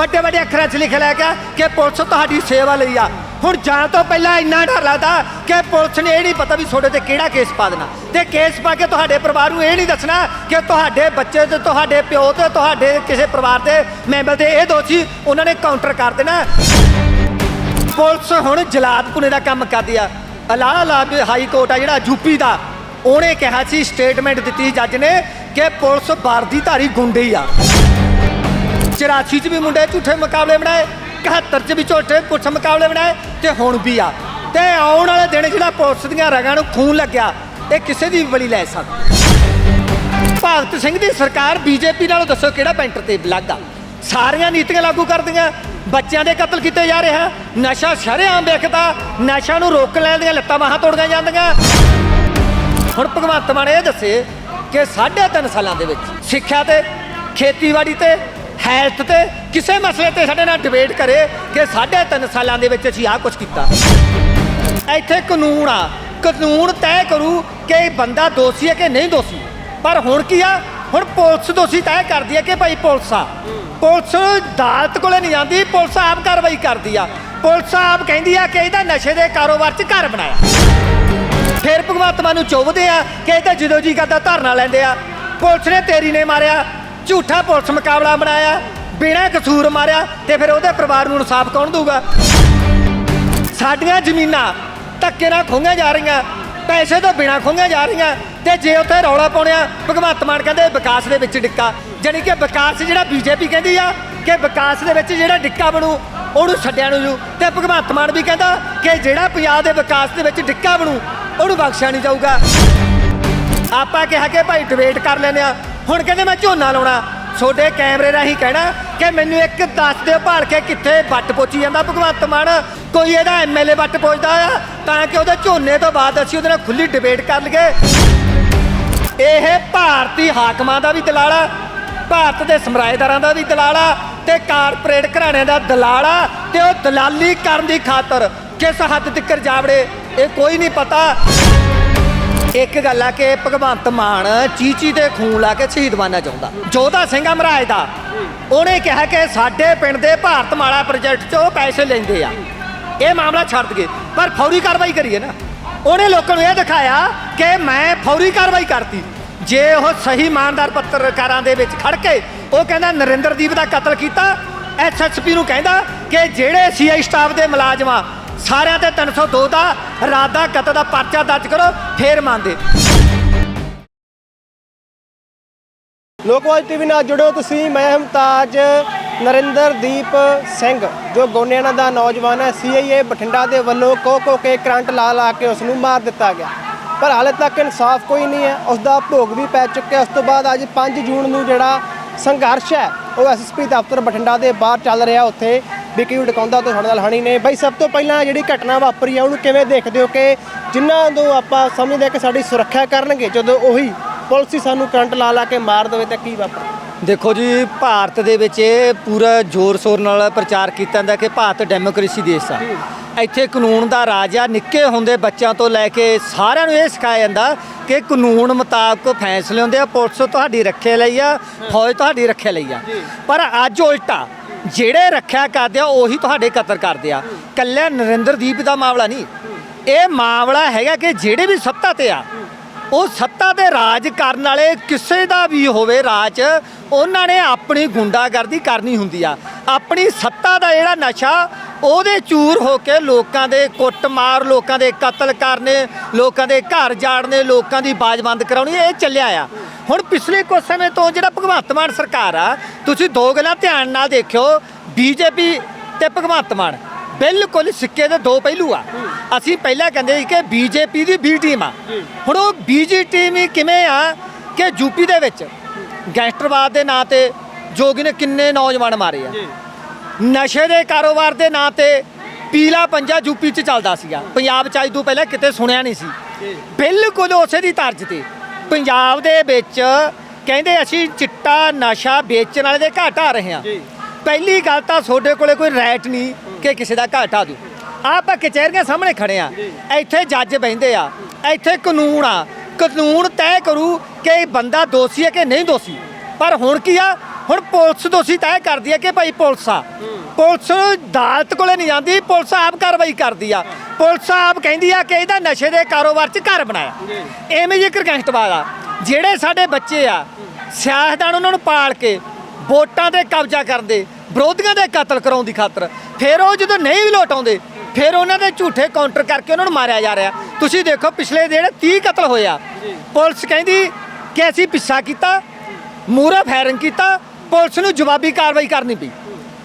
ਵੱਡੇ ਵੱਡੇ ਅੱਖਰਾਂ 'ਚ ਲਿਖ ਲੈ ਕੇ ਕਿ ਪੁਲਿਸ ਤੁਹਾਡੀ ਸੇਵਾ ਲਈ ਆ। ਹੁਣ ਜਾਣ ਤੋਂ ਪਹਿਲਾਂ ਇੰਨਾ ਡਰ ਲੱਗਦਾ ਕਿ ਪੁਲਿਸ ਨੇ ਇਹ ਨਹੀਂ ਪਤਾ ਵੀ ਤੁਹਾਡੇ ਤੇ ਕਿਹੜਾ ਕੇਸ ਪਾ ਦੇਣਾ। ਤੇ ਕੇਸ ਪਾ ਕੇ ਤੁਹਾਡੇ ਪਰਿਵਾਰ ਨੂੰ ਇਹ ਨਹੀਂ ਦੱਸਣਾ ਕਿ ਤੁਹਾਡੇ ਬੱਚੇ ਤੇ, ਤੁਹਾਡੇ ਪਿਓ ਤੇ, ਤੁਹਾਡੇ ਕਿਸੇ ਪਰਿਵਾਰ ਦੇ ਮੈਂਬਰ ਦੇ ਇਹ ਦੋਸ਼ੀ ਉਹਨਾਂ ਨੇ ਕਾਊਂਟਰ ਕਰ ਦੇਣਾ। ਪੁਲਿਸ ਹੁਣ ਜਲਾਦਪੁਣੇ ਦਾ ਕੰਮ ਕਰਦੀ ਆ। ਅਲਾਹਾਬਾਦ ਹਾਈ ਕੋਰਟ ਆ ਜਿਹੜਾ ਯੂਪੀ ਦਾ। ਉਹਨੇ ਕਿਹਾ ਸੀ, ਸਟੇਟਮੈਂਟ ਦਿੱਤੀ ਸੀ ਜੱਜ ਨੇ ਕਿ ਪੁਲਿਸ ਵਰਦੀਧਾਰੀ ਗੁੰਡੇ ਹੀ ਆ। 84 ਚ ਵੀ ਮੁੰਡੇ ਝੂਠੇ ਮੁਕਾਬਲੇ ਬਣਾਏ 71 ਚ ਵੀ ਝੂਠੇ ਪੁੱਛ ਮੁਕਾਬਲੇ ਬਣਾਏ ਤੇ ਹੁਣ ਵੀ ਆ। ਤੇ ਆਉਣ ਵਾਲੇ ਦਿਨ ਜਿਹੜਾ ਪੁਲਿਸ ਦੀਆਂ ਰਗਾਂ ਨੂੰ ਖੂਨ ਲੱਗਿਆ, ਇਹ ਕਿਸੇ ਦੀ ਵੀ ਬਲੀ ਲੈ ਸਕਦਾ। ਭਗਤ ਸਿੰਘ ਦੀ ਸਰਕਾਰ ਬੀਜੇਪੀ ਨਾਲੋਂ ਦੱਸੋ ਕਿਹੜਾ ਪੈਂਟਰ ਤੇ ਲੱਗਦਾ ਸਾਰੀਆਂ ਨੀਤੀਆਂ ਲਾਗੂ ਕਰਦੀਆਂ, ਬੱਚਿਆਂ ਦੇ ਕਤਲ ਕੀਤੇ ਜਾ ਰਿਹਾ ਨਸ਼ਾ ਸ਼ਰੇਆਮ ਵੇਖਦਾ ਨਸ਼ਾ ਨੂੰ ਰੋਕਣ ਲੈਣ ਦੀਆਂ ਲੱਤਾਂ ਬਾਹਾਂ ਤੋੜੀਆਂ ਜਾਂਦੀਆਂ। ਹੁਣ ਭਗਵੰਤ ਮਾਨ ਇਹ ਦੱਸੇ ਕਿ ਸਾਢੇ ਤਿੰਨ ਸਾਲਾਂ ਦੇ ਵਿੱਚ ਸਿੱਖਿਆ ਤੇ ਖੇਤੀਬਾੜੀ ਤੇ ਹੈਲਥ ਤੇ ਕਿਸੇ ਮਸਲੇ ਤੇ ਸਾਡੇ ਨਾਲ ਡਿਬੇਟ ਕਰੇ ਕਿ ਸਾਢੇ ਤਿੰਨ ਸਾਲਾਂ ਦੇ ਵਿੱਚ ਅਸੀਂ ਆਹ ਕੁਝ ਕੀਤਾ। ਇੱਥੇ ਕਾਨੂੰਨ ਆ। ਕਾਨੂੰਨ ਤੈਅ ਕਰੂ ਕਿ ਇਹ ਬੰਦਾ ਦੋਸ਼ੀ ਹੈ ਕਿ ਨਹੀਂ ਦੋਸ਼ੀ। ਪਰ ਹੁਣ ਕੀ ਆ? ਹੁਣ ਪੁਲਿਸ ਦੋਸ਼ੀ ਤੈਅ ਕਰਦੀ ਹੈ ਕਿ ਭਾਈ ਪੁਲਿਸ ਆ। ਪੁਲਿਸ ਅਦਾਲਤ ਕੋਲੇ ਨਹੀਂ ਜਾਂਦੀ ਪੁਲਿਸ ਆਪ ਕਾਰਵਾਈ ਕਰਦੀ ਆ। ਪੁਲਿਸ ਆਪ ਕਹਿੰਦੀ ਆ ਕਿ ਇਹਦਾ ਨਸ਼ੇ ਦੇ ਕਾਰੋਬਾਰ 'ਚ ਘਰ ਬਣਾਇਆ। ਫਿਰ ਭਗਵੰਤ ਮਾਨ ਨੂੰ ਚੁੱਭਦੇ ਆ ਕਿ ਇਹ ਤਾਂ ਜਦੋਂ ਜੀ ਕਰਦਾ ਧਰਨਾ ਲੈਂਦੇ ਆ। ਪੁਲਿਸ ਨੇ ਤੇਰੀ ਨੇ ਮਾਰਿਆ। ਝੂਠਾ ਪੁਲਿਸ ਮੁਕਾਬਲਾ ਬਣਾਇਆ, ਬਿਨਾਂ ਕਸੂਰ ਮਾਰਿਆ ਤੇ ਫਿਰ ਉਹਦੇ ਪਰਿਵਾਰ ਨੂੰ ਇਨਸਾਫ ਕੌਣ ਦਊਗਾ? ਸਾਡੀਆਂ ਜ਼ਮੀਨਾਂ ਧੱਕੇ ਨਾਲ ਖੋਹੀਆਂ ਜਾ ਰਹੀਆਂ, ਪੈਸੇ ਤੋਂ ਬਿਨਾਂ ਖੋਹੀਆਂ ਜਾ ਰਹੀਆਂ ਤੇ ਜੇ ਉੱਥੇ ਰੌਲਾ ਪਾਉਣਿਆ, ਭਗਵੰਤ ਮਾਨ ਕਹਿੰਦੇ ਵਿਕਾਸ ਦੇ ਵਿੱਚ ਡਿੱਕਾ। ਜਾਣੀ ਕਿ ਵਿਕਾਸ ਜਿਹੜਾ ਬੀਜੇਪੀ ਕਹਿੰਦੀ ਆ ਕਿ ਵਿਕਾਸ ਦੇ ਵਿੱਚ ਜਿਹੜਾ ਡਿੱਕਾ ਬਣੂ, ਉਹਨੂੰ ਛੱਡਿਆ ਨੂੰ ਜੂ ਤੇ ਭਗਵੰਤ ਮਾਨ ਵੀ ਕਹਿੰਦਾ ਕਿ ਜਿਹੜਾ ਪੰਜਾਬ ਦੇ ਵਿਕਾਸ ਦੇ ਵਿੱਚ ਡਿੱਕਾ ਬਣੂ, ਉਹਨੂੰ ਬਖਸ਼ਿਆ ਨਹੀਂ ਜਾਊਗਾ। ਆਪਾਂ ਕਿਹਾ ਕਿ ਭਾਈ ਡਿਬੇਟ ਕਰ ਲੈਨੇ ਆ ਹੁਣ ਕਹਿੰਦੇ ਮੈਂ ਝੋਨਾ ਲਾਉਣਾ। ਛੋਡੇ ਕੈਮਰੇ ਰਾਹੀਂ ਕਹਿਣਾ ਕਿ ਮੈਨੂੰ ਇੱਕ ਦੱਸ ਦਿਓ ਭਾਲ ਕੇ ਕਿੱਥੇ ਵੱਟ ਪੋਚੀ ਜਾਂਦਾ। ਭਗਵੰਤ ਮਾਨ, ਕੋਈ ਇਹਦਾ ਐਮਐਲਏ ਵੱਟ ਪੋਚਦਾ ਆ, ਤਾਂ ਕਿ ਉਹਦੇ ਝੋਨੇ ਤੋਂ ਬਾਅਦ ਅਸੀਂ ਉਹਦੇ ਨਾਲ ਖੁੱਲੀ ਡਿਬੇਟ ਕਰ ਲਈਏ। ਇਹ ਭਾਰਤੀ ਹਾਕਮਾਂ ਦਾ ਵੀ ਦਲਾਲਾ ਭਾਰਤ ਦੇ ਸਮਰਾਏਦਾਰਾਂ ਦਾ ਵੀ ਦਲਾਲਾ ਤੇ ਕਾਰਪੋਰੇਟ ਘਰਾਣਿਆਂ ਦਾ ਦਲਾਲਾ ਤੇ ਉਹ ਦਲਾਲੀ ਕਰਨ ਦੀ ਖਾਤਰ ਕਿਸ ਹੱਦ ਤੱਕ ਜਾਵੜੇ, ਇਹ ਕੋਈ ਨਹੀਂ ਪਤਾ। ਇੱਕ ਗੱਲ ਆ ਕਿ ਭਗਵੰਤ ਮਾਨ ਚੀਚੀ ਤੇ ਖੂਨ ਲਾ ਕੇ ਸ਼ਹੀਦ ਬਣਨਾ ਚਾਹੁੰਦਾ। ਜੋਧਾ ਸਿੰਘ ਮਹਾਰਾਜ ਦਾ। ਉਹਨੇ ਕਿਹਾ ਕਿ ਸਾਡੇ ਪਿੰਡ ਦੇ ਭਾਰਤ ਮਾਲਾ ਪ੍ਰੋਜੈਕਟ 'ਚ ਉਹ ਪੈਸੇ ਲੈਂਦੇ ਆ। ਇਹ ਮਾਮਲਾ ਛੱਡ ਗਏ ਪਰ ਫੌਰੀ ਕਾਰਵਾਈ ਕਰੀਏ ਨਾ। ਉਹਨੇ ਲੋਕਾਂ ਨੂੰ ਇਹ ਦਿਖਾਇਆ ਕਿ ਮੈਂ ਫੌਰੀ ਕਾਰਵਾਈ ਕਰਤੀ। ਜੇ ਉਹ ਸਹੀ ਇਮਾਨਦਾਰ ਪੱਤਰਕਾਰਾਂ ਦੇ ਵਿੱਚ ਖੜ ਕੇ ਉਹ ਕਹਿੰਦਾ, ਨਰਿੰਦਰਦੀਪ ਦਾ ਕਤਲ ਕੀਤਾ ਐਸਐਸਪੀ ਨੂੰ ਕਹਿੰਦਾ ਕਿ ਜਿਹੜੇ ਸੀਆਈ ਸਟਾਫ ਦੇ ਮੁਲਾਜ਼ਮਾਂ ਸਾਰਿਆਂ ਤੇ 302 ਦਾ ਰਾਤ ਦਾ ਕਤਲ ਦਾ ਪਰਚਾ ਦਰਜ ਕਰੋ, ਫੇਰ ਮੰਨਦੇ। ਲੋਕਵਾਜ ਟੀਵੀ ਨਾਲ ਜੁੜੋ ਤੁਸੀਂ, ਮੈਂ ਹਮਤਾਜ ਨਰਿੰਦਰਦੀਪ ਸਿੰਘ, ਜੋ ਗੋਨਿਆਣਾ ਦਾ ਨੌਜਵਾਨ ਹੈ ਸੀਆਈਏ ਬਠਿੰਡਾ ਦੇ ਵੱਲੋਂ ਕੋ ਕੋ ਕੇ ਕਰੰਟ ਲਾ ਲਾ ਕੇ ਉਸ ਨੂੰ ਮਾਰ ਦਿੱਤਾ ਗਿਆ। ਪਰ ਹਾਲੇ ਤੱਕ ਇਨਸਾਫ ਕੋਈ ਨਹੀਂ ਹੈ ਉਸ ਦਾ ਭੋਗ ਵੀ ਪੈ ਚੁੱਕਿਆ ਉਸ ਤੋਂ ਬਾਅਦ ਅੱਜ 5 ਜੂਨ ਨੂੰ ਜਿਹੜਾ ਸੰਘਰਸ਼ ਹੈ, ਉਹ ਐਸਐਸਪੀ ਦਫ਼ਤਰ ਬਠਿੰਡਾ ਦੇ ਬਾਹਰ ਚੱਲ ਰਿਹਾ ਉੱਥੇ। ਵਿਕੀ ਡਕਾਉਂਦਾ ਤੋਂ ਸਾਡੇ ਨਾਲ ਹਣੀ ਨੇ। ਬਾਈ ਸਭ ਤੋਂ ਪਹਿਲਾਂ ਜਿਹੜੀ ਘਟਨਾ ਵਾਪਰੀ ਹੈ ਉਹਨੂੰ ਕਿਵੇਂ ਦੇਖਦੇ ਹੋ ਕਿ ਜਿਨ੍ਹਾਂ ਤੋਂ ਆਪਾਂ ਸਮਝਦੇ ਕਿ ਸਾਡੀ ਸੁਰੱਖਿਆ ਕਰਨਗੇ ਜਦੋਂ ਉਹੀ ਪੁਲਿਸ ਹੀ ਸਾਨੂੰ ਕਰੰਟ ਲਾ ਲਾ ਕੇ ਮਾਰ ਦੇਵੇ ਤਾਂ ਕੀ ਵਾਪਰ? ਦੇਖੋ ਜੀ ਭਾਰਤ ਦੇ ਵਿੱਚ ਇਹ ਪੂਰਾ ਜ਼ੋਰ ਸ਼ੋਰ ਨਾਲ ਪ੍ਰਚਾਰ ਕੀਤਾ ਜਾਂਦਾ ਕਿ ਭਾਰਤ ਡੈਮੋਕ੍ਰੇਸੀ ਦੇਸ਼ ਆ ਇੱਥੇ ਕਾਨੂੰਨ ਦਾ ਰਾਜ ਆ ਨਿੱਕੇ ਹੁੰਦੇ ਬੱਚਿਆਂ ਤੋਂ ਲੈ ਕੇ ਸਾਰਿਆਂ ਨੂੰ ਇਹ ਸਿਖਾਇਆ ਜਾਂਦਾ ਕਿ ਕਾਨੂੰਨ ਮੁਤਾਬਕ ਫੈਸਲੇ ਹੁੰਦੇ ਆ ਪੁਲਿਸ ਤੁਹਾਡੀ ਰੱਖਿਆ ਲਈ ਆ ਫੌਜ ਤੁਹਾਡੀ ਰੱਖਿਆ ਲਈ ਆ। ਪਰ ਅੱਜ ਉਲਟਾ ਜਿਹੜੇ ਰੱਖਿਆ ਕਰਦੇ ਆ, ਉਹੀ ਤੁਹਾਡੇ ਕਤਲ ਕਰਦੇ ਆ। ਕੱਲੇ ਨਰਿੰਦਰਦੀਪ ਦਾ ਮਾਮਲਾ ਨਹੀਂ। ਇਹ ਮਾਮਲਾ ਹੈਗਾ ਕਿ ਜਿਹੜੇ ਵੀ ਸੱਤਾ ਤੇ ਆ, ਉਹ ਸੱਤਾ ਤੇ ਰਾਜ ਕਰਨ ਵਾਲੇ ਕਿਸੇ ਦਾ ਵੀ ਹੋਵੇ ਰਾਜ, ਉਹਨਾਂ ਨੇ ਆਪਣੀ ਗੁੰਡਾਗਰਦੀ ਕਰਨੀ ਹੁੰਦੀ ਆ। ਆਪਣੀ ਸੱਤਾ ਦਾ ਜਿਹੜਾ ਨਸ਼ਾ, ਉਹਦੇ ਚੂਰ ਹੋ ਕੇ ਲੋਕਾਂ ਦੇ ਕੁੱਟਮਾਰ, ਲੋਕਾਂ ਦੇ ਕਤਲ ਕਰਨੇ, ਲੋਕਾਂ ਦੇ ਘਰ ਜਾੜਨੇ, ਲੋਕਾਂ ਦੀ ਬਾਜ ਬੰਦ ਕਰਾਉਣੀ, ਇਹ ਚੱਲਿਆ ਆ। ਹੁਣ ਪਿਛਲੇ ਕੁਝ ਸਮੇਂ ਤੋਂ ਜਿਹੜਾ ਭਗਵੰਤ ਮਾਨ ਸਰਕਾਰ ਆ ਤੁਸੀਂ ਦੋ ਗੱਲਾਂ ਧਿਆਨ ਨਾਲ ਦੇਖਿਓ ਬੀਜੇਪੀ ਤੇ ਭਗਵੰਤ ਮਾਨ। ਬਿਲਕੁਲ ਸਿੱਕੇ ਦੇ ਦੋ ਪਹਿਲੂ ਆ। ਅਸੀਂ ਪਹਿਲਾਂ ਕਹਿੰਦੇ ਸੀ ਕਿ ਬੀਜੇਪੀ ਦੀ ਬੀ ਟੀਮ ਆ। ਹੁਣ ਉਹ ਬੀਜੀ ਟੀਮ ਹੀ ਕਿਵੇਂ ਆ ਕਿ ਯੂਪੀ ਦੇ ਵਿੱਚ ਗੈਂਗਸਟਰਵਾਦ ਦੇ ਨਾਂ ਤੇ ਜੋਗੀ ਨੇ ਕਿੰਨੇ ਨੌਜਵਾਨ ਮਾਰੇ ਆ। ਨਸ਼ੇ ਦੇ ਕਾਰੋਬਾਰ ਦੇ ਨਾਂ ਤੇ ਪੀਲਾ ਪੰਜਾ ਯੂਪੀ 'ਚ ਚੱਲਦਾ ਸੀਗਾ। ਪੰਜਾਬ 'ਚ ਅੱਜ ਤੋਂ ਪਹਿਲਾਂ ਕਿਤੇ ਸੁਣਿਆ ਨਹੀਂ ਸੀ। ਬਿਲਕੁਲ ਉਸੇ ਦੀ ਤਰਜ਼ ਤੇ। ਪੰਜਾਬ ਦੇ ਵਿੱਚ ਕਹਿੰਦੇ ਅਸੀਂ ਚਿੱਟਾ ਨਸ਼ਾ ਵੇਚਣ ਵਾਲੇ ਦੇ ਘਾਟ ਆ ਰਹੇ ਹਾਂ। ਪਹਿਲੀ ਗੱਲ ਤਾਂ ਤੁਹਾਡੇ ਕੋਲੇ ਕੋਈ ਰਾਈਟ ਨਹੀਂ ਕਿ ਕਿਸੇ ਦਾ ਘਾਟਾ ਦਿਓ ਆਪਾਂ ਕਚਹਿਰੀਆਂ ਸਾਹਮਣੇ ਖੜੇ ਆ ਇੱਥੇ ਜੱਜ ਬਹਿੰਦੇ ਆ। ਇੱਥੇ ਕਾਨੂੰਨ ਆ। ਕਾਨੂੰਨ ਤੈਅ ਕਰੂ ਕਿ ਇਹ ਬੰਦਾ ਦੋਸ਼ੀ ਹੈ ਕਿ ਨਹੀਂ ਦੋਸ਼ੀ। ਪਰ ਹੁਣ ਕੀ ਆ? ਹੁਣ ਪੁਲਿਸ ਦੋਸ਼ੀ ਤੈਅ ਕਰਦੀ ਹੈ ਕਿ ਭਾਈ ਪੁਲਿਸ ਆ। ਪੁਲਿਸ ਅਦਾਲਤ ਕੋਲੇ ਨਹੀਂ ਜਾਂਦੀ। ਪੁਲਿਸ ਆਪ ਕਾਰਵਾਈ ਕਰਦੀ ਆ। ਪੁਲਿਸ ਆਪ ਕਹਿੰਦੀ ਆ ਕਿ ਇਹਦਾ ਨਸ਼ੇ ਦੇ ਕਾਰੋਬਾਰ 'ਚ ਘਰ ਬਣਾਇਆ। ਐਵੇਂ ਜੇ ਗੈਂਗਸਟਰਵਾਦ ਆ। ਜਿਹੜੇ ਸਾਡੇ ਬੱਚੇ ਆ, ਸਿਆਸਤਦਾਨ ਉਹਨਾਂ ਨੂੰ ਪਾਲ ਕੇ ਵੋਟਾਂ ਤੇ ਕਬਜ਼ਾ ਕਰਦੇ ਵਿਰੋਧੀਆਂ ਦੇ ਕਤਲ ਕਰਾਉਣ ਦੀ ਖਾਤਰ, ਫਿਰ ਉਹ ਜਦੋਂ ਨਹੀਂ ਵੀ ਲੋਟ ਫਿਰ ਉਹਨਾਂ ਦੇ ਝੂਠੇ ਕਾਊਂਟਰ ਕਰਕੇ ਉਹਨਾਂ ਨੂੰ ਮਾਰਿਆ ਜਾ ਰਿਹਾ। ਤੁਸੀਂ ਦੇਖੋ ਪਿਛਲੇ ਜਿਹੜੇ 30 ਕਤਲ ਹੋਏ ਆ, ਪੁਲਿਸ ਕਹਿੰਦੀ ਕਿ ਅਸੀਂ ਪਿੱਛਾ ਕੀਤਾ, ਮੂਹਰੇ ਫਾਇਰਿੰਗ ਕੀਤਾ, ਪੁਲਿਸ ਨੂੰ ਜਵਾਬੀ ਕਾਰਵਾਈ ਕਰਨੀ ਪਈ।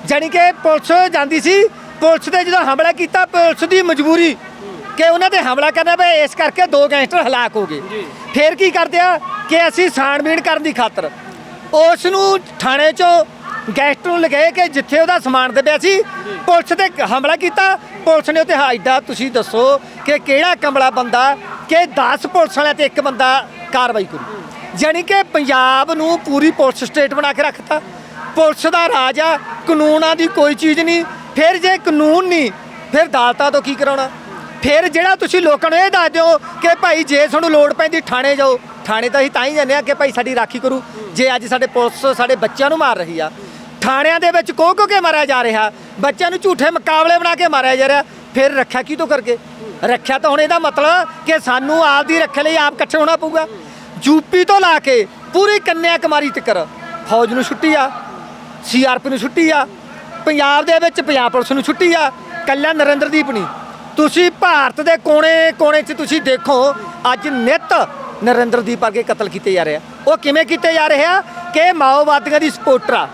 ਜਾਣੀ ਕਿ ਪੁਲਿਸ ਜਾਂਦੀ ਸੀ ਪੁਲਿਸ ਤੇ ਜਦੋਂ ਹਮਲਾ ਕੀਤਾ ਪੁਲਿਸ ਦੀ ਮਜਬੂਰੀ ਕਿ ਉਹਨਾਂ ਤੇ ਹਮਲਾ ਕਰਨਾ ਪਿਆ ਇਸ ਕਰਕੇ ਦੋ ਗੈਂਗਸਟਰ ਹਲਾਕ ਹੋ ਗਏ। ਫਿਰ ਕੀ ਕਰਦੇ ਆ ਕਿ ਅਸੀਂ ਛਾਣਬੀਣ ਕਰਨ ਦੀ ਖਾਤਰ ਉਸ ਨੂੰ ਥਾਣੇ ਚੋਂ ਗੈਂਗਸਟਰ ਨੂੰ ਲਗਾਏ ਕਿ ਜਿੱਥੇ ਉਹਦਾ ਸਮਾਨ ਦੱਬਿਆ ਸੀ ਪੁਲਿਸ ਤੇ ਹਮਲਾ ਕੀਤਾ। ਪੁਲਿਸ ਨੇ ਉੱਤੇ ਹਾਈਦਾ ਤੁਸੀਂ ਦੱਸੋ ਕਿ ਕਿਹੜਾ ਕਮਲਾ ਬੰਦਾ ਕਿ 10 ਪੁਲਿਸ ਵਾਲਿਆਂ ਤੇ ਇੱਕ ਬੰਦਾ ਕਾਰਵਾਈ ਕਰੂ। ਜਾਣੀ ਕਿ ਪੰਜਾਬ ਨੂੰ ਪੂਰੀ ਪੁਲਿਸ ਸਟੇਟ ਬਣਾ ਕੇ ਰੱਖਤਾ। ਪੁਲਿਸ ਦਾ ਰਾਜ ਆ ਕਾਨੂੰਨਾਂ ਦੀ ਕੋਈ ਚੀਜ਼ ਨਹੀਂ ਫਿਰ ਜੇ ਕਾਨੂੰਨ ਨਹੀਂ, ਫਿਰ ਅਦਾਲਤਾਂ ਤੋਂ ਕੀ ਕਰਾਉਣਾ? ਫਿਰ ਜਿਹੜਾ ਤੁਸੀਂ ਲੋਕਾਂ ਨੂੰ ਇਹ ਦੱਸ ਦਿਓ ਕਿ ਭਾਈ ਜੇ ਤੁਹਾਨੂੰ ਲੋੜ ਪੈਂਦੀ ਥਾਣੇ ਜਾਓ, ਥਾਣੇ ਤਾਂ ਅਸੀਂ ਤਾਂ ਹੀ ਜਾਂਦੇ ਆ ਕਿ ਭਾਈ ਸਾਡੀ ਰਾਖੀ ਕਰੂ। ਜੇ ਅੱਜ ਸਾਡੇ ਪੁਲਿਸ ਸਾਡੇ ਬੱਚਿਆਂ ਨੂੰ ਮਾਰ ਰਹੀ ਆ, ਥਾਣਿਆਂ ਦੇ ਵਿੱਚ ਕੋ ਕੋ ਕੇ ਮਾਰਿਆ ਜਾ ਰਿਹਾ? ਬੱਚਿਆਂ ਨੂੰ ਝੂਠੇ ਮੁਕਾਬਲੇ ਬਣਾ ਕੇ ਮਾਰਿਆ ਜਾ ਰਿਹਾ। ਫਿਰ ਰੱਖਿਆ ਕੀ ਤੋਂ ਕਰਕੇ? ਰੱਖਿਆ ਤਾਂ ਹੁਣ ਇਹਦਾ ਮਤਲਬ ਕਿ ਸਾਨੂੰ ਆਪ ਦੀ ਰੱਖਿਆ ਲਈ ਆਪ ਇਕੱਠੇ ਹੋਣਾ ਪਊਗਾ। ਯੂਪੀ ਤੋਂ ਲਾ ਕੇ ਪੂਰੀ ਕੰਨਿਆ ਕੁਮਾਰੀ ਤੱਕ ਫੌਜ ਨੂੰ ਛੁੱਟੀ ਆ ਸੀਆਰਪੀ ਨੂੰ ਛੁੱਟੀ ਆ ਪੰਜਾਬ ਦੇ ਵਿੱਚ ਪੰਜਾਬ ਪੁਲਿਸ ਨੂੰ ਛੁੱਟੀ ਆ, ਕੱਲਾ ਨਰਿੰਦਰਦੀਪ ਨਹੀਂ। ਤੁਸੀਂ ਭਾਰਤ ਦੇ ਕੋਨੇ-ਕੋਨੇ 'ਚ ਤੁਸੀਂ ਦੇਖੋ, ਅੱਜ ਨਿਤ ਨਰਿੰਦਰਦੀਪ ਵਰਗੇ ਕਤਲ ਕੀਤੇ ਜਾ ਰਹੇ ਆ। ਉਹ ਕਿਵੇਂ ਕੀਤੇ ਜਾ ਰਹੇ ਆ ਕਿ ਮਾਓਵਾਦੀਆਂ ਦੀ ਸਪੋਰਟਰ ਆ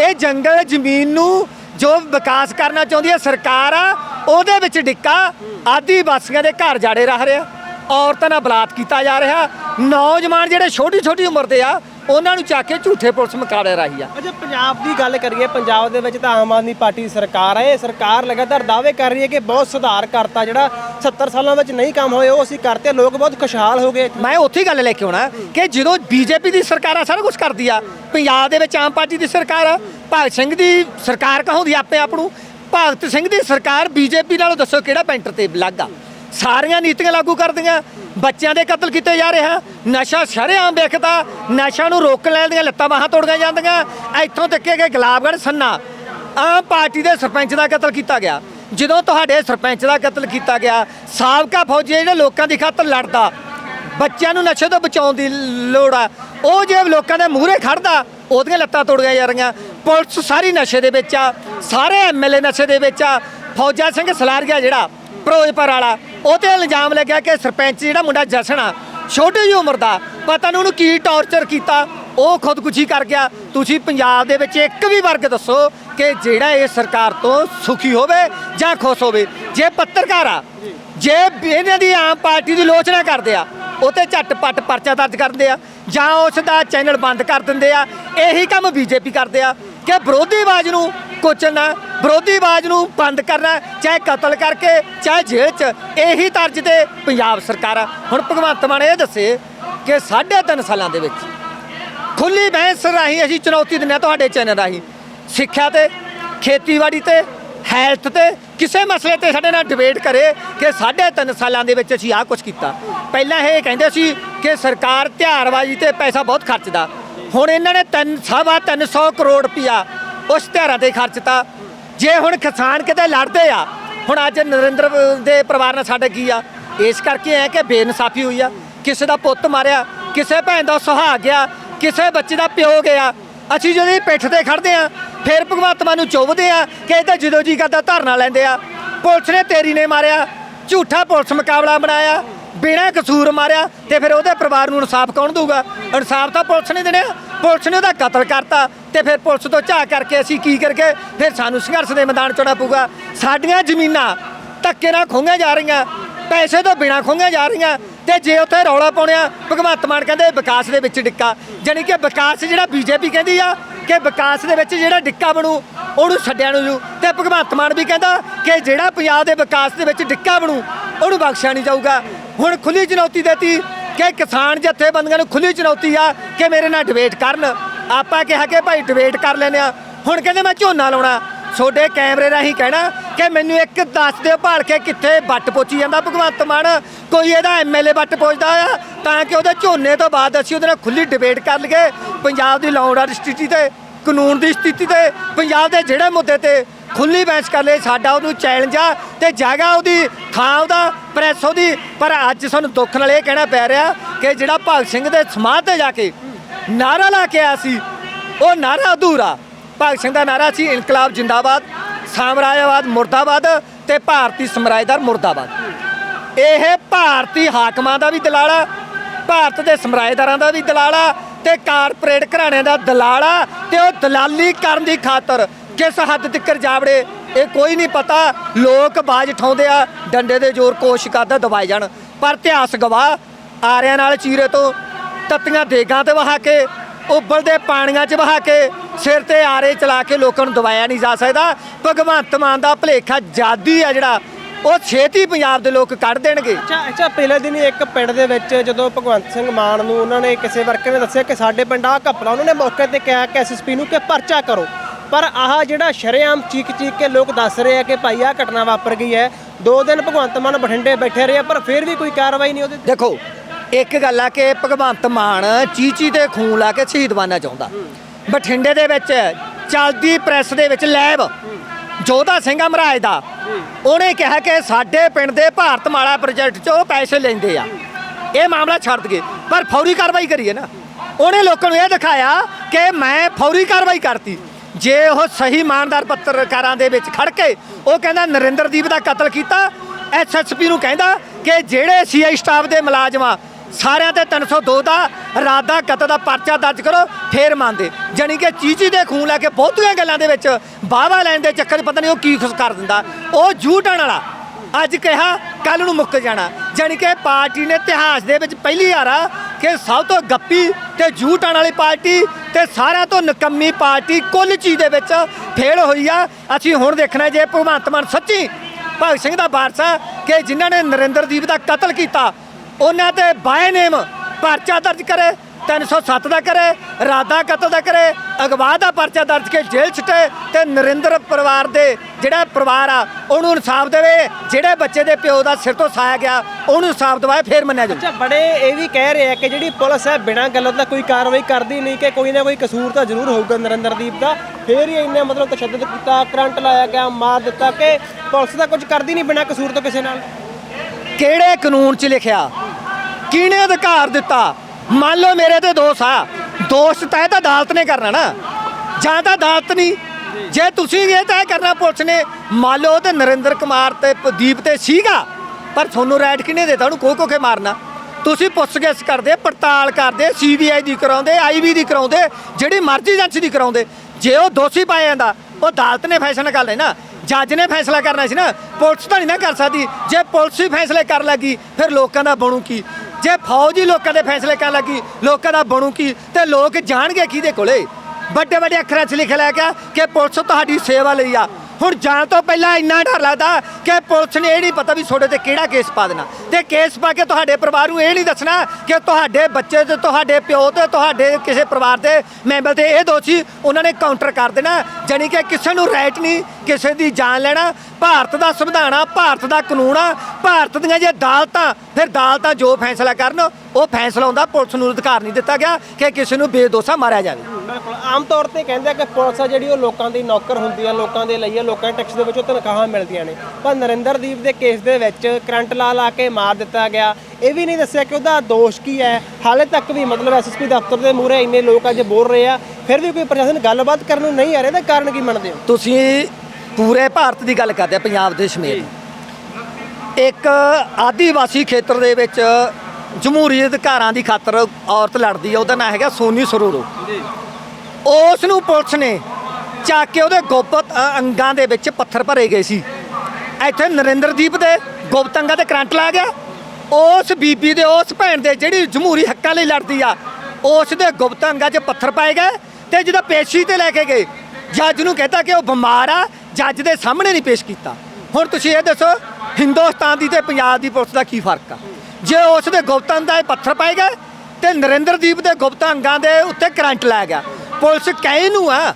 ਇਹ ਜੰਗਲ ਜ਼ਮੀਨ ਨੂੰ ਜੋ ਵਿਕਾਸ ਕਰਨਾ ਚਾਹੁੰਦੀ ਹੈ ਸਰਕਾਰ ਆ, ਉਹਦੇ ਵਿੱਚ ਡਿੱਕਾ ਆਦੀ ਵਾਸੀਆਂ ਦੇ ਘਰ ਜਾੜੇ ਰਹਿ ਰਿਹਾ ਔਰਤਾਂ ਨਾਲ ਬਲਾਤ ਕੀਤਾ ਜਾ ਰਿਹਾ। ਨੌਜਵਾਨ ਜਿਹੜੇ ਛੋਟੀ ਛੋਟੀ ਉਮਰ ਦੇ ਆ ਉਹਨਾਂ ਨੂੰ ਚੱਕ ਕੇ ਝੂਠੇ ਪੁਲਿਸ ਮੁਕਾਬਲੇ ਰਹੀ ਆ। ਅੱਛਾ ਪੰਜਾਬ ਦੀ ਗੱਲ ਕਰੀਏ ਪੰਜਾਬ ਦੇ ਵਿੱਚ ਤਾਂ ਆਮ ਆਦਮੀ ਪਾਰਟੀ ਦੀ ਸਰਕਾਰ ਹੈ ਇਹ ਸਰਕਾਰ ਲਗਾਤਾਰ ਦਾਅਵੇ ਕਰ ਰਹੀ ਹੈ ਕਿ ਬਹੁਤ ਸੁਧਾਰ ਕਰਤਾ ਜਿਹੜਾ 70 ਸਾਲਾਂ ਵਿੱਚ ਨਹੀਂ ਕੰਮ ਹੋਏ ਉਹ ਅਸੀਂ ਕਰਤੇ। ਲੋਕ ਬਹੁਤ ਖੁਸ਼ਹਾਲ ਹੋ ਗਏ ਮੈਂ ਉੱਥੇ ਹੀ ਗੱਲ ਲੈ ਕੇ ਆਉਣਾ ਕਿ ਜਦੋਂ ਬੀਜੇਪੀ ਦੀ ਸਰਕਾਰ ਆ ਸਾਰਾ ਕੁਝ ਕਰਦੀ ਆ। ਪੰਜਾਬ ਦੇ ਵਿੱਚ ਆਮ ਪਾਰਟੀ ਦੀ ਸਰਕਾਰ ਆ। ਭਗਤ ਸਿੰਘ ਦੀ ਸਰਕਾਰ ਕਹਾਉਂਦੀ ਆਪੇ ਆਪ ਨੂੰ। ਭਗਤ ਸਿੰਘ ਦੀ ਸਰਕਾਰ ਬੀਜੇਪੀ ਨਾਲੋਂ ਦੱਸੋ ਕਿਹੜਾ ਪੈਂਟਰ ਤੇ ਲੱਗਾ ਸਾਰੀਆਂ ਨੀਤੀਆਂ ਲਾਗੂ ਕਰਦੀਆਂ। ਬੱਚਿਆਂ ਦੇ ਕਤਲ ਕੀਤੇ ਜਾ ਰਹੇ ਆ। ਨਸ਼ਾ ਸ਼ਰੇਆਮ ਵੇਖਦਾ, ਨਸ਼ਾ ਨੂੰ ਰੋਕਣ ਲੈਣ ਦੀਆਂ ਲੱਤਾਂ ਬਾਹਾਂ ਤੋੜੀਆਂ ਜਾਂਦੀਆਂ। ਇੱਥੋਂ ਤੱਕ ਕਿ ਗੁਲਾਬਗੜ੍ਹ ਸੰਨਾ ਆਮ ਪਾਰਟੀ ਦੇ ਸਰਪੰਚ ਦਾ ਕਤਲ ਕੀਤਾ ਗਿਆ। ਜਦੋਂ ਤੁਹਾਡੇ ਸਰਪੰਚ ਦਾ ਕਤਲ ਕੀਤਾ ਗਿਆ, ਸਾਬਕਾ ਫੌਜੀ ਜਿਹੜੇ ਲੋਕਾਂ ਦੀ ਖਾਤਰ ਲੜਦਾ, ਬੱਚਿਆਂ ਨੂੰ ਨਸ਼ੇ ਤੋਂ ਬਚਾਉਣ ਦੀ ਲੋੜ ਆ, ਉਹ ਜੇ ਲੋਕਾਂ ਦੇ ਮੂਹਰੇ ਖੜਦਾ, ਉਹਦੀਆਂ ਲੱਤਾਂ ਤੋੜੀਆਂ ਜਾ ਰਹੀਆਂ। ਪੁਲਿਸ ਸਾਰੀ ਨਸ਼ੇ ਦੇ ਵਿੱਚ ਆ, ਸਾਰੇ ਐਮਐਲਏ ਨਸ਼ੇ ਦੇ ਵਿੱਚ ਆ। ਫੌਜਾ ਸਿੰਘ ਸਲਾਰੀਆ ਜਿਹੜਾ ਫਿਰੋਜ਼ਪੁਰ ਵਾਲਾ। ਉਹ ਤੇ ਇਲਜ਼ਾਮ ਲੱਗਿਆ ਕਿ ਸਰਪੰਚ ਜਿਹੜਾ ਮੁੰਡਾ ਜਸ਼ਨ ਆ, ਛੋਟੀ ਜਿਹੀ ਉਮਰ ਦਾ ਪਤਾ ਨਹੀਂ ਉਹਨੂੰ ਕੀ ਟੌਰਚਰ ਕੀਤਾ? ਉਹ ਖੁਦਕੁਸ਼ੀ ਕਰ ਗਿਆ। ਤੁਸੀਂ ਪੰਜਾਬ ਦੇ ਵਿੱਚ ਇੱਕ ਵੀ ਵਰਗ ਦੱਸੋ ਕਿ ਜਿਹੜਾ ਇਹ ਸਰਕਾਰ ਤੋਂ ਸੁਖੀ ਹੋਵੇ ਜਾਂ ਖੁਸ਼ ਹੋਵੇ। ਜੇ ਪੱਤਰਕਾਰ ਆ, ਜੇ ਇਹਨਾਂ ਦੀ ਆਮ ਪਾਰਟੀ ਦੀ ਲੋਚਨਾ ਕਰਦੇ ਆ, ਉਹ ਤੇ ਝੱਟ-ਪੱਟ ਪਰਚਾ ਦਰਜ ਕਰਦੇ ਆ ਜਾਂ ਉਸ ਦਾ ਚੈਨਲ ਬੰਦ ਕਰ ਦਿੰਦੇ ਆ। ਇਹੀ ਕੰਮ ਬੀਜੇਪੀ ਕਰਦੇ ਆ ਕਿ ਵਿਰੋਧੀ ਆਵਾਜ਼ ਨੂੰ ਕੁਚਲਣਾ ਵਿਰੋਧੀ ਆਵਾਜ਼ ਨੂੰ ਬੰਦ ਕਰਨਾ ਚਾਹੇ ਕਤਲ ਕਰਕੇ, ਚਾਹੇ ਜੇਲ੍ਹ 'ਚ, ਇਹੀ ਤਰਜ ਤੇ ਪੰਜਾਬ ਸਰਕਾਰ ਆ। ਹੁਣ ਭਗਵੰਤ ਮਾਨ ਇਹ ਦੱਸੇ ਕਿ ਸਾਢੇ ਤਿੰਨ ਸਾਲਾਂ ਦੇ ਵਿੱਚ ਖੁੱਲੀ ਬਹਿਸ ਰਾਹੀਂ ਅਸੀਂ ਚੁਣੌਤੀ ਦਿੰਦੇ ਹਾਂ ਤੁਹਾਡੇ ਚੈਨਲ ਰਾਹੀਂ। ਸਿੱਖਿਆ ਤੇ, ਖੇਤੀਬਾੜੀ ਤੇ, ਹੈਲਥ ਤੇ, ਕਿਸੇ ਮਸਲੇ ਤੇ ਸਾਡੇ ਨਾਲ ਡਿਬੇਟ ਕਰੇ ਕਿ ਸਾਢੇ ਤਿੰਨ ਸਾਲਾਂ ਦੇ ਵਿੱਚ ਅਸੀਂ ਆਹ ਕੁਝ ਕੀਤਾ। ਪਹਿਲਾਂ ਇਹ ਕਹਿੰਦੇ ਸੀ ਕਿ ਸਰਕਾਰ ਤਿਉਹਾਰਬਾਜ਼ੀ ਤੇ ਪੈਸਾ ਬਹੁਤ ਖਰਚਦਾ। ਹੁਣ ਇਹਨਾਂ ਨੇ ਤਿੰਨ, ਸਵਾ 300 ਕਰੋੜ ਰੁਪਇਆ ਉਸ ਤਿਉਹਾਰਾਂ ਤੇ ਖਰਚਤਾ ਜੇ ਹੁਣ ਕਿਸਾਨ ਕਿਤੇ ਲੜਦੇ ਆ, ਹੁਣ ਅੱਜ ਨਰਿੰਦਰ ਦੇ ਪਰਿਵਾਰ ਨਾਲ ਸਾਡੇ ਕੀ ਆ? ਇਸ ਕਰਕੇ ਹੈ ਕਿ ਬੇਇਨਸਾਫੀ ਹੋਈ ਆ। ਕਿਸੇ ਦਾ ਪੁੱਤ ਮਾਰਿਆ, ਕਿਸੇ ਭੈਣ ਦਾ ਸੁਹਾਗ ਗਿਆ ਕਿਸੇ ਬੱਚੇ ਦਾ ਪਿਓ ਗਿਆ। ਅਸੀਂ ਜਦੋਂ ਪਿੱਠ ਤੇ ਖੜਦੇ ਆ, ਫਿਰ ਭਗਵੰਤ ਮਾਨ ਨੂੰ ਚੁੱਭਦੇ ਆ ਕਿ ਇਹ ਤਾਂ ਜਦੋਂ ਜੀ ਕਰਦਾ ਧਰਨਾ ਲੈਂਦੇ ਆ। ਪੁਲਿਸ ਨੇ ਤੇਰੀ ਨੇ ਮਾਰਿਆ, ਝੂਠਾ ਪੁਲਿਸ ਮੁਕਾਬਲਾ ਬਣਾਇਆ, ਬਿਨਾਂ ਕਸੂਰ ਮਾਰਿਆ ਤੇ ਫਿਰ ਉਹਦੇ ਪਰਿਵਾਰ ਨੂੰ ਇਨਸਾਫ ਕੌਣ ਦਊਗਾ? ਇਨਸਾਫ ਤਾਂ ਪੁਲਿਸ ਨੇ ਦੇਣਾ। ਪੁਲਿਸ ਨੇ ਉਹਦਾ ਕਤਲ ਕਰਤਾ ਤੇ ਫਿਰ ਪੁਲਿਸ ਤੋਂ ਝਾਕ ਕਰਕੇ ਅਸੀਂ ਕੀ ਕਰਕੇ ਫਿਰ ਸਾਨੂੰ ਸੰਘਰਸ਼ ਦੇ ਮੈਦਾਨ ਚੋਣਾ ਪਊਗਾ ਸਾਡੀਆਂ ਜ਼ਮੀਨਾਂ ਧੱਕੇ ਨਾਲ ਖੋਹੀਆਂ ਜਾ ਰਹੀਆਂ, ਪੈਸੇ ਤੋਂ ਬਿਨਾਂ ਖੋਹੀਆਂ ਜਾ ਰਹੀਆਂ ਤੇ ਜੇ ਉੱਥੇ ਰੌਲਾ ਪਾਉਣਿਆ ਭਗਵੰਤ ਮਾਨ ਕਹਿੰਦੇ ਵਿਕਾਸ ਦੇ ਵਿੱਚ ਡਿੱਕਾ। ਜਾਣੀ ਕਿ ਵਿਕਾਸ ਜਿਹੜਾ ਬੀਜੇਪੀ ਕਹਿੰਦੀ ਆ ਕਿ ਵਿਕਾਸ ਦੇ ਵਿੱਚ ਜਿਹੜਾ ਡਿੱਕਾ ਬਣੂ, ਉਹਨੂੰ ਛੱਡਿਆ ਨੂੰ ਜੂ। ਤੇ ਭਗਵੰਤ ਮਾਨ ਵੀ ਕਹਿੰਦਾ ਕਿ ਜਿਹੜਾ ਪੰਜਾਬ ਦੇ ਵਿਕਾਸ ਦੇ ਵਿੱਚ ਡਿੱਕਾ ਬਣੂ, ਉਹਨੂੰ ਬਖਸ਼ਿਆ ਨਹੀਂ ਜਾਊਗਾ। ਹੁਣ ਖੁੱਲੀ ਚੁਣੌਤੀ ਦਿੱਤੀ ਕਿ ਕਿਸਾਨ ਜਥੇਬੰਦੀਆਂ ਨੂੰ ਖੁੱਲੀ ਚੁਣੌਤੀ ਆ ਕਿ ਮੇਰੇ ਨਾਲ ਡਿਬੇਟ ਕਰਨ। ਆਪਾਂ ਕਿਹਾ ਕਿ ਭਾਈ ਡਿਬੇਟ ਕਰ ਲੈਨੇ ਆ। ਹੁਣ ਕਹਿੰਦੇ ਮੈਂ ਝੋਨਾ ਲਾਉਣਾ। ਛੋਡੇ ਕੈਮਰੇ ਰਾਹੀਂ ਕਹਿਣਾ ਕਿ ਮੈਨੂੰ ਇੱਕ ਦੱਸ ਦਿਓ ਭਾਲ ਕੇ ਕਿੱਥੇ ਵੱਟ ਪੋਚੀ ਜਾਂਦਾ। ਭਗਵੰਤ ਮਾਨ, ਕੋਈ ਇਹਦਾ ਐਮਐਲਏ ਵੱਟ ਪੋਚਦਾ ਆ, ਤਾਂ ਕਿ ਉਹਦੇ ਝੋਨੇ ਤੋਂ ਬਾਅਦ ਅਸੀਂ ਉਹਦੇ ਨਾਲ ਖੁੱਲੀ ਡਿਬੇਟ ਕਰ ਲਈਏ। ਪੰਜਾਬ ਦੀ ਲਾਉਣ ਵਾਲੀ ਸਥਿਤੀ ਤੇ, ਕਾਨੂੰਨ ਦੀ ਸਥਿਤੀ ਤੇ, ਪੰਜਾਬ ਦੇ ਜਿਹੜੇ ਮੁੱਦੇ ਤੇ ਖੁੱਲੀ ਬਹਿਸ ਕਰ ਲਈ ਸਾਡਾ ਉਹਨੂੰ ਚੈਲੰਜ ਆ ਤੇ ਜਗ੍ਹਾ ਉਹਦੀ, ਥਾਂ ਉਹਦਾ ਪ੍ਰੈਸ ਉਹਦੀ। ਪਰ ਅੱਜ ਸਾਨੂੰ ਦੁੱਖ ਨਾਲ ਇਹ ਕਹਿਣਾ ਪੈ ਰਿਹਾ ਕਿ ਜਿਹੜਾ ਭਗਤ ਸਿੰਘ ਦੇ ਸਮਾਧ ਤੇ ਜਾ ਕੇ ਨਾਰਾ ਲਾ ਕੇ ਆਇਆ ਸੀ, ਉਹ ਨਾਰਾ ਅਧੂਰਾ। ਭਗਤ ਸਿੰਘ ਦਾ ਨਾਰਾ ਸੀ ਇਨਕਲਾਬ ਜਿੰਦਾਬਾਦ, ਸਾਮਰਾਜਵਾਦ ਮੁਰਦਾਬਾਦ ਤੇ ਭਾਰਤੀ ਸਮਰਾਜਦਾਰ ਮੁਰਦਾਬਾਦ। ਇਹ ਭਾਰਤੀ ਹਾਕਮਾਂ ਦਾ ਵੀ ਦਲਾਲਾ ਭਾਰਤ ਦੇ ਸਮਰਾਜਦਾਰਾਂ ਦਾ ਵੀ ਦਲਾਲਾ ਤੇ ਕਾਰਪੋਰੇਟ ਘਰਾਣਿਆਂ ਦਾ ਦਲਾਲਾ ਤੇ ਉਹ ਦਲਾਲੀ ਕਰਨ ਦੀ ਖਾਤਰ ਕਿਸ ਹੱਦ ਤੱਕ ਜਾਵੜੇ, ਇਹ ਕੋਈ ਨਹੀਂ ਪਤਾ, ਲੋਕ ਬਾਜ ਠਾਉਂਦੇ ਆ, ਡੰਡੇ ਦੇ ਜ਼ੋਰ ਕੋਸ਼ਿਸ਼ ਕਰਦਾ, ਦਬਾਏ ਜਾਣ। ਪਰ ਇਤਿਹਾਸ ਗਵਾਹ, ਆਰਿਆਂ ਨਾਲ ਚੀਰੇ ਤੋਂ ਤੱਤੀਆਂ ਦੇਗਾਂ ਤੇ ਵਹਾ ਕੇ ਉਬਲਦੇ ਪਾਣੀਆਂ 'ਚ ਵਹਾ ਕੇ, ਸਿਰ ਤੇ ਆਰੇ ਚਲਾ ਕੇ ਲੋਕਾਂ ਨੂੰ ਦਬਾਇਆ ਨਹੀਂ ਜਾ ਸਕਦਾ। ਭਗਵੰਤ ਮਾਨ ਦਾ ਭਲੇਖਾ ਜਾਦੀ ਆ ਜਿਹੜਾ, ਉਹ ਛੇਤੀ ਪੰਜਾਬ ਦੇ ਲੋਕ ਕੱਢ ਦੇਣਗੇ। ਅੱਛਾ ਅੱਛਾ, ਪਹਿਲੇ ਦਿਨ ਹੀ ਇੱਕ ਪਿੰਡ ਦੇ ਵਿੱਚ ਜਦੋਂ ਭਗਵੰਤ ਸਿੰਘ ਮਾਨ ਨੂੰ ਉਹਨਾਂ ਨੇ ਕਿਸੇ ਵਰਕਰ ਨੇ ਦੱਸਿਆ ਕਿ ਸਾਡੇ ਪਿੰਡ ਆ ਘਪਲਾ, ਉਹਨਾਂ ਨੇ ਮੌਕੇ ਤੇ ਕਿਹਾ ਕਿ ਐਸਐਸਪੀ ਨੂੰ ਕਿ ਪਰਚਾ ਕਰੋ। ਪਰ ਆਹ ਜਿਹੜਾ ਸ਼ਰੇਆਮ ਚੀਕ ਚੀਕ ਕੇ ਲੋਕ ਦੱਸ ਰਹੇ ਆ ਕਿ ਭਾਈ ਆਹ ਘਟਨਾ ਵਾਪਰ ਗਈ ਹੈ ਦੋ ਦਿਨ ਭਗਵੰਤ ਮਾਨ ਬਠਿੰਡੇ ਬੈਠੇ ਰਹੇ ਆ, ਪਰ ਫਿਰ ਵੀ ਕੋਈ ਕਾਰਵਾਈ ਨਹੀਂ ਉਹਦੇ ਦੇਖੋ ਇੱਕ ਗੱਲ ਆ ਕਿ ਭਗਵੰਤ ਮਾਨ ਚੀਚੀ ਤੇ ਖੂਨ ਲਾ ਕੇ ਸ਼ਹੀਦ ਬਣਨਾ ਚਾਹੁੰਦਾ। ਬਠਿੰਡੇ ਦੇ ਵਿੱਚ ਚੱਲਦੀ ਪ੍ਰੈਸ ਦੇ ਵਿੱਚ ਲੈਬ ਜੋਧਾ ਸਿੰਘ ਮਹਾਰਾਜ ਦਾ ਉਹਨੇ ਕਿਹਾ ਕਿ ਸਾਡੇ ਪਿੰਡ ਦੇ ਭਾਰਤ ਮਾਲਾ ਪ੍ਰੋਜੈਕਟ 'ਚ ਉਹ ਪੈਸੇ ਲੈਂਦੇ ਆ। ਇਹ ਮਾਮਲਾ ਛੱਡ ਦਈਏ ਪਰ ਫੌਰੀ ਕਾਰਵਾਈ ਕਰੀਏ ਨਾ। ਉਹਨੇ ਲੋਕਾਂ ਨੂੰ ਇਹ ਦਿਖਾਇਆ ਕਿ ਮੈਂ ਫੌਰੀ ਕਾਰਵਾਈ ਕਰਤੀ। ਜੇ ਉਹ ਸਹੀ ਇਮਾਨਦਾਰ ਪੱਤਰਕਾਰਾਂ ਦੇ ਵਿੱਚ ਖੜ ਕੇ ਉਹ ਕਹਿੰਦਾ ਨਰਿੰਦਰਦੀਪ ਦਾ ਕਤਲ ਕੀਤਾ ਐਸਐਸਪੀ ਨੂੰ ਕਹਿੰਦਾ ਕਿ ਜਿਹੜੇ ਸੀਆਈ ਸਟਾਫ ਦੇ ਮੁਲਾਜ਼ਮਾਂ ਸਾਰਿਆਂ ਤੇ 302 ਦਾ ਰਾਦਾ ਕਤਲ ਦਾ ਪਰਚਾ ਦਰਜ ਕਰੋ, ਫੇਰ ਮੰਨਦੇ। ਜਾਣੀ ਕਿ ਚੀਚੀ ਦੇ ਖੂਨ ਲੈ ਕੇ ਬਹੁਤੀਆਂ ਗੱਲਾਂ ਦੇ ਵਿੱਚ ਬਾਵਾ ਲੈਣ ਦੇ ਚੱਕਰ 'ਚ ਪਤਾ ਨਹੀਂ ਉਹ ਕੀ ਖੁਸ਼ ਕਰ ਦਿੰਦਾ। ਉਹ ਝੂਠਣ ਵਾਲਾ। ਅੱਜ ਕਿਹਾ ਕੱਲ ਨੂੰ ਮੁੱਕ ਜਾਣਾ। ਜਾਣੀ ਕਿ ਪਾਰਟੀ ਨੇ ਇਤਿਹਾਸ ਦੇ ਵਿੱਚ ਪਹਿਲੀ ਵਾਰ ਆ ਕਿ ਸਭ ਤੋਂ ਗੱਪੀ ਤੇ ਝੂਠਾਂ ਵਾਲੀ ਪਾਰਟੀ ਤੇ ਸਾਰਿਆਂ ਤੋਂ ਨਕੰਮੀ ਪਾਰਟੀ ਕੁੱਲ ਚੀਜ਼ ਦੇ ਵਿੱਚ ਫੇਲ ਹੋਈ ਆ। ਅਸੀਂ ਹੁਣ ਦੇਖਣਾ ਜੇ ਭਗਵੰਤ ਮਾਨ ਸੱਚੀ ਭਗਤ ਸਿੰਘ ਦਾ ਵਾਰਸਾ ਕਿ ਜਿਨ੍ਹਾਂ ਨੇ ਨਰਿੰਦਰਦੀਪ ਦਾ ਕਤਲ ਕੀਤਾ, ਉਹਨਾਂ ਤੇ ਬਾਏ ਨੇਮ ਪਰਚਾ ਦਰਜ ਕਰੇ। 307 ਦਾ ਕਰੇ ਰਾਦਾ ਕਤਲ ਦਾ ਕਰੇ ਅਗਵਾ ਦਾ ਪਰਚਾ ਦਰਜ ਕੇ ਜੇਲ੍ਹ ਛਟੇ ਤੇ ਨਰਿੰਦਰ ਪਰਿਵਾਰ ਦੇ ਜਿਹੜਾ ਪਰਿਵਾਰ ਆ ਉਹਨੂੰ ਇਨਸਾਫ ਦੇਵੇ ਜਿਹੜੇ ਬੱਚੇ ਦੇ ਪਿਓ ਦਾ ਸਿਰ ਤੋਂ ਸਾਇਆ ਗਿਆ ਉਹਨੂੰ ਇਨਸਾਫ ਦਵਾਏ ਫੇਰ ਮੰਨਿਆ ਜਾਊ। ਅੱਛਾ ਬੜੇ ਇਹ ਵੀ ਕਹਿ ਰਹੇ ਆ ਕਿ ਜਿਹੜੀ ਪੁਲਿਸ ਹੈ ਬਿਨਾਂ ਗੱਲ ਦਾ ਕੋਈ ਕਾਰਵਾਈ ਕਰਦੀ ਨਹੀਂ ਕਿ ਕੋਈ ਨਾ ਕੋਈ ਕਸੂਰ ਤਾਂ ਜ਼ਰੂਰ ਹੋਊਗਾ ਨਰਿੰਦਰਦੀਪ ਦਾ। ਫੇਰ ਹੀ ਇੰਨੇ ਮਤਲਬ ਤਸ਼ੱਦਦ ਕੀਤਾ ਕਰੰਟ ਲਾਇਆ ਗਿਆ ਮਾਰ ਦਿੱਤਾ ਕਿ ਪੁਲਿਸ ਤਾਂ ਕੁਝ ਕਰਦੀ ਨਹੀਂ ਬਿਨਾਂ ਕਸੂਰ ਤੋਂ ਕਿਸੇ ਨਾਲ। ਕਿਹੜੇ ਕਾਨੂੰਨ 'ਚ ਲਿਖਿਆ? ਕਿਹਨੇ ਅਧਿਕਾਰ ਦਿੱਤਾ? ਮੰਨ ਲਓ ਮੇਰੇ ਤੇ ਦੋਸ਼ ਆ। ਦੋਸ਼ ਤੈਅ ਤਾਂ ਅਦਾਲਤ ਨੇ ਕਰਨਾ ਨਾ। ਜਾਂ ਤਾਂ ਅਦਾਲਤ ਨਹੀਂ। ਜੇ ਤੁਸੀਂ ਇਹ ਤੈਅ ਕਰਨਾ ਪੁਲਿਸ ਨੇ, ਮੰਨ ਲਓ ਤੇ ਨਰਿੰਦਰ ਕੁਮਾਰ ਤੇ ਦੀਪ ਤੇ ਸੀਗਾ, ਪਰ ਤੁਹਾਨੂੰ ਰੈਡ ਕਿਹਨੇ ਦਿੱਤਾ? ਉਹਨੂੰ ਕੋਈ ਕੋਕੇ ਮਾਰਨਾ। ਤੁਸੀਂ ਪੁੱਛਗਿੱਛ ਕਰਦੇ, ਪੜਤਾਲ ਕਰਦੇ, ਸੀਬੀਆਈ ਦੀ ਕਰਾਉਂਦੇ, ਆਈਬੀ ਦੀ ਕਰਾਉਂਦੇ, ਜਿਹੜੀ ਮਰਜ਼ੀ ਏਜੰਸੀ ਦੀ ਕਰਾਉਂਦੇ। ਜੇ ਉਹ ਦੋਸ਼ੀ ਪਾਇਆ ਜਾਂਦਾ, ਉਹ ਅਦਾਲਤ ਨੇ ਫੈਸਲਾ ਕਰ ਲੈਣਾ। ਜੱਜ ਨੇ ਫੈਸਲਾ ਕਰਨਾ ਸੀ ਨਾ। ਪੁਲਿਸ ਤਾਂ ਨਹੀਂ ਨਾ ਕਰ ਸਕਦੀ। ਜੇ ਪੁਲਿਸ ਹੀ ਫੈਸਲੇ ਕਰ ਲੱਗੀ, ਫਿਰ ਲੋਕਾਂ ਦਾ ਬਣੂ ਕੀ? ਜੇ ਫੌਜ ਹੀ ਲੋਕਾਂ ਦੇ ਫੈਸਲੇ ਕਰਨ ਲੱਗੀ, ਲੋਕਾਂ ਦਾ ਬਣੂ ਕੀ? ਤੇ ਲੋਕ ਜਾਣਗੇ ਕਿਹਦੇ ਕੋਲੇ? ਵੱਡੇ ਵੱਡੇ ਅੱਖਰਾਂ 'ਚ ਲਿਖ ਲਿਆ ਗਿਆ ਕਿ ਪੁਲਿਸ ਤੁਹਾਡੀ ਸੇਵਾ ਲਈ ਆ। ਹੁਣ ਜਾਣ ਤੋਂ ਪਹਿਲਾਂ ਇੰਨਾ ਡਰ ਲੱਗਦਾ ਕਿ ਪੁਲਿਸ ਨੇ ਇਹ ਨਹੀਂ ਪਤਾ ਵੀ ਤੁਹਾਡੇ ਤੇ ਕਿਹੜਾ ਕੇਸ ਪਾ ਦੇਣਾ। ਤੇ ਕੇਸ ਪਾ ਕੇ ਤੁਹਾਡੇ ਪਰਿਵਾਰ ਨੂੰ ਇਹ ਨਹੀਂ ਦੱਸਣਾ ਕਿ ਤੁਹਾਡੇ ਬੱਚੇ ਤੇ, ਤੁਹਾਡੇ ਪਿਓ ਤੇ, ਤੁਹਾਡੇ ਕਿਸੇ ਪਰਿਵਾਰ ਦੇ ਮੈਂਬਰ ਤੇ ਇਹ ਦੋਸ਼ੀ ਉਹਨਾਂ ਨੇ ਕਾਊਂਟਰ ਕਰ ਦੇਣਾ, ਜਾਣੀ ਕਿ ਕਿਸੇ ਨੂੰ ਰਾਈਟ ਨਹੀਂ, ਕਿਸੇ ਦੀ ਜਾਨ ਲੈਣਾ। ਭਾਰਤ ਦਾ ਸੰਵਿਧਾਨ ਆ, ਭਾਰਤ ਦਾ ਕਾਨੂੰਨ ਆ, ਭਾਰਤ ਦੀਆਂ ਜੇ ਅਦਾਲਤਾਂ, ਫਿਰ ਅਦਾਲਤਾਂ ਜੋ ਫੈਸਲਾ ਕਰਨ, ਉਹ ਫੈਸਲਾ ਹੁੰਦਾ, ਪੁਲਿਸ ਨੂੰ ਅਧਿਕਾਰ ਨਹੀਂ ਦਿੱਤਾ ਗਿਆ ਕਿ ਕਿਸੇ ਨੂੰ ਬੇਦੋਸ਼ਾ ਮਾਰਿਆ ਜਾਵੇ। ਬਿਲਕੁਲ। ਆਮ ਤੌਰ ਤੇ ਕਹਿੰਦੇ ਆ ਕਿ ਪੁਲਿਸ ਆ ਜਿਹੜੀ ਉਹ ਲੋਕਾਂ ਦੀ ਨੌਕਰ ਹੁੰਦੀ ਆ ਲੋਕਾਂ ਦੇ ਲਈ ਆ ਲੋਕਾਂ ਦੇ ਟੈਕਸ ਦੇ ਵਿੱਚੋਂ ਤਨਖਾਹਾਂ ਮਿਲਦੀਆਂ ਨੇ। ਪਰ ਨਰਿੰਦਰਦੀਪ ਦੇ ਕੇਸ ਦੇ ਵਿੱਚ ਕਰੰਟ ਲਾ ਲਾ ਕੇ ਮਾਰ ਦਿੱਤਾ ਗਿਆ। ਇਹ ਵੀ ਨਹੀਂ ਦੱਸਿਆ ਕਿ ਉਹਦਾ ਦੋਸ਼ ਕੀ ਹੈ। ਹਾਲੇ ਤੱਕ ਵੀ ਮਤਲਬ ਐਸਐਸਪੀ ਦਫ਼ਤਰ ਦੇ ਮੂਹਰੇ ਇੰਨੇ ਲੋਕ ਅੱਜ ਬੋਲ ਰਹੇ ਆ। ਫਿਰ ਵੀ ਕੋਈ ਪ੍ਰਸ਼ਾਸਨ ਗੱਲਬਾਤ ਕਰਨ ਨੂੰ ਨਹੀਂ ਆ ਰਿਹਾ ਤਾਂ ਕਾਰਨ ਕੀ ਮੰਨਦੇ ਹੋ ਤੁਸੀਂ ਪੂਰੇ ਭਾਰਤ ਦੀ ਗੱਲ ਕਰਦੇ ਆ ਪੰਜਾਬ ਦੇ ਸਮੇਤ। ਇੱਕ ਆਦੀਵਾਸੀ ਖੇਤਰ ਦੇ ਵਿੱਚ ਜਮਹੂਰੀ ਅਧਿਕਾਰਾਂ ਦੀ ਖਾਤਰ ਔਰਤ ਲੜਦੀ ਆ ਉਹਦਾ ਨਾਂ ਹੈਗਾ ਸੋਨੀ ਸਰੋਰੋ। ਜੀ। ਉਸ ਨੂੰ ਪੁਲਿਸ ਨੇ ਚੱਕ ਕੇ ਉਹਦੇ ਗੁਪਤ ਅੰਗਾਂ ਦੇ ਵਿੱਚ ਪੱਥਰ ਭਰੇ ਗਏ ਸੀ। ਇੱਥੇ ਨਰਿੰਦਰਦੀਪ ਦੇ ਗੁਪਤ ਅੰਗਾਂ ਤੇ ਕਰੰਟ ਲਾ ਗਿਆ। ਉਸ ਬੀਬੀ ਦੇ, ਉਸ ਭੈਣ ਦੇ ਜਿਹੜੀ ਜਮਹੂਰੀ ਹੱਕਾਂ ਲਈ ਲੜਦੀ ਆ, ਉਸ ਦੇ ਗੁਪਤ ਅੰਗਾਂ 'ਚ ਪੱਥਰ ਪਾਏ ਗਏ ਤੇ ਜਦੋਂ ਪੇਸ਼ੀ ਤੇ ਲੈ ਕੇ ਗਏ। ਜੱਜ ਨੂੰ ਕਹਿੰਦਾ ਕਿ ਉਹ ਬਿਮਾਰ ਆ, ਜੱਜ ਦੇ ਸਾਹਮਣੇ ਨਹੀਂ ਪੇਸ਼ ਕੀਤਾ। ਹੁਣ ਤੁਸੀਂ ਇਹ ਦੱਸੋ, ਹਿੰਦੁਸਤਾਨ ਦੀ ਤੇ ਪੰਜਾਬ ਦੀ ਪੁਲਿਸ ਦਾ ਕੀ ਫ਼ਰਕ ਆ? ਜੇ ਉਸ ਦੇ ਗੁਪਤ ਅੰਗਾਂ 'ਚ ਪੱਥਰ ਪਾਏ ਗਏ ਤੇ ਨਰਿੰਦਰਦੀਪ ਦੇ ਗੁਪਤ ਅੰਗਾਂ ਦੇ ਉੱਤੇ ਕਰੰਟ ਲਾਇਆ ਗਿਆ। ਪੁਲਿਸ ਕਹੇ ਨੂੰ ਆ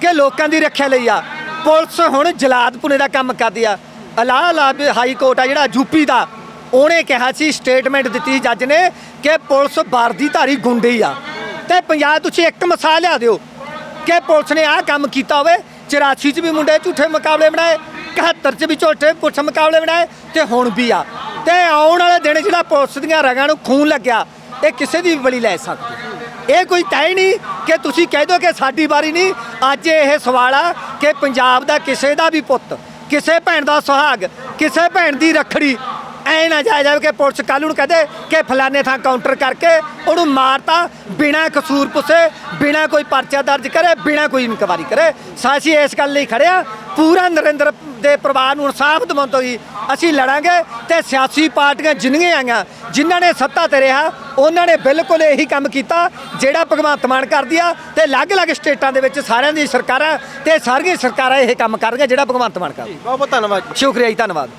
ਕਿ ਲੋਕਾਂ ਦੀ ਰੱਖਿਆ ਲਈ ਆ। ਪੁਲਿਸ ਹੁਣ ਜਲਾਦਪੁਰੇ ਦਾ ਕੰਮ ਕਰਦੀ ਆ। ਅਲਾਹਾਬਾਦ ਹਾਈ ਕੋਰਟ ਆ ਜਿਹੜਾ ਯੂਪੀ ਦਾ। ਉਹਨੇ ਕਿਹਾ ਸੀ ਸਟੇਟਮੈਂਟ ਦਿੱਤੀ ਜੱਜ ਨੇ ਕਿ ਪੁਲਿਸ ਵਰਦੀਧਾਰੀ ਗੁੰਡੇ ਆ। ਤੇ ਪੰਜਾਬ ਤੁਸੀਂ ਇੱਕ ਮਿਸਾਲ ਲਿਆ ਦਿਓ ਕਿ ਪੁਲਿਸ ਨੇ ਆਹ ਕੰਮ ਕੀਤਾ ਹੋਵੇ 84 ਚ ਵੀ ਮੁੰਡੇ ਝੂਠੇ ਮੁਕਾਬਲੇ ਬਣਾਏ 71 ਚ ਵੀ ਝੂਠੇ ਪੁਲਿਸ ਮੁਕਾਬਲੇ ਬਣਾਏ ਤੇ ਹੁਣ ਵੀ ਆ। ਤੇ ਆਉਣ ਵਾਲੇ ਦਿਨ ਜਿਹੜਾ ਪੁਲਿਸ ਦੀਆਂ ਰਗਾਂ ਨੂੰ ਖੂਨ ਲੱਗਿਆ, ਇਹ ਕਿਸੇ ਦੀ ਵੀ ਬਲੀ ਲੈ ਸਕਦੀ। ਇਹ ਕੋਈ ਤੈਅ ਨਹੀਂ ਕਿ ਤੁਸੀਂ ਕਹਿ ਦਿਓ ਕਿ ਸਾਡੀ ਵਾਰੀ ਨਹੀਂ। ਅੱਜ ਇਹ ਸਵਾਲ ਆ ਕਿ ਪੰਜਾਬ ਦਾ ਕਿਸੇ ਦਾ ਵੀ ਪੁੱਤ, ਕਿਸੇ ਭੈਣ ਦਾ ਸੁਹਾਗ, ਕਿਸੇ ਭੈਣ ਦੀ ਰੱਖੜੀ ਐ ਨਾ ਜਾਇਆ ਜਾਵੇ ਕਿ ਪੁਲਿਸ ਕੱਲ੍ਹ ਨੂੰ ਕਹਦੇ ਕਿ ਫਲਾਣੇ ਥਾਂ ਕਾਊਂਟਰ ਕਰਕੇ ਉਹਨੂੰ ਮਾਰਤਾ ਬਿਨਾਂ ਕਸੂਰ ਪੁੱਛੇ ਬਿਨਾਂ ਕੋਈ ਪਰਚਾ ਦਰਜ ਕਰੇ ਬਿਨਾਂ ਕੋਈ ਇਨਕੁਆਰੀ ਕਰੇ। ਸਾ ਅਸੀਂ ਇਸ ਗੱਲ ਲਈ ਖੜੇ ਆ ਪੂਰਾ ਨਰਿੰਦਰ ਦੇ ਪਰਿਵਾਰ ਨੂੰ ਇਨਸਾਫ ਦਿਵਾਉਣ ਤੋਂ ਹੀ ਅਸੀਂ ਲੜਾਂਗੇ ਤੇ ਸਿਆਸੀ ਪਾਰਟੀਆਂ ਜਿੰਨੀਆਂ ਆਈਆਂ ਜਿਨ੍ਹਾਂ ਨੇ ਸੱਤਾ ਤੇ ਰਿਹਾ ਉਹਨਾਂ ਨੇ ਬਿਲਕੁਲ ਇਹੀ ਕੰਮ ਕੀਤਾ ਜਿਹੜਾ ਭਗਵੰਤ ਮਾਨ ਕਰਦੀ ਆ ਤੇ ਅਲੱਗ-ਅਲੱਗ ਸਟੇਟਾਂ ਦੇ ਵਿੱਚ ਸਾਰਿਆਂ ਦੀ ਸਰਕਾਰਾਂ ਤੇ ਸਾਰੀਆਂ ਸਰਕਾਰਾਂ ਇਹ ਕੰਮ ਕਰ ਰਹੀਆਂ ਜਿਹੜਾ ਭਗਵੰਤ ਮਾਨ ਕਰਦਾ। ਬਹੁਤ ਬਹੁਤ ਧੰਨਵਾਦ ਸ਼ੁਕਰੀਆ ਜੀ ਧੰਨਵਾਦ।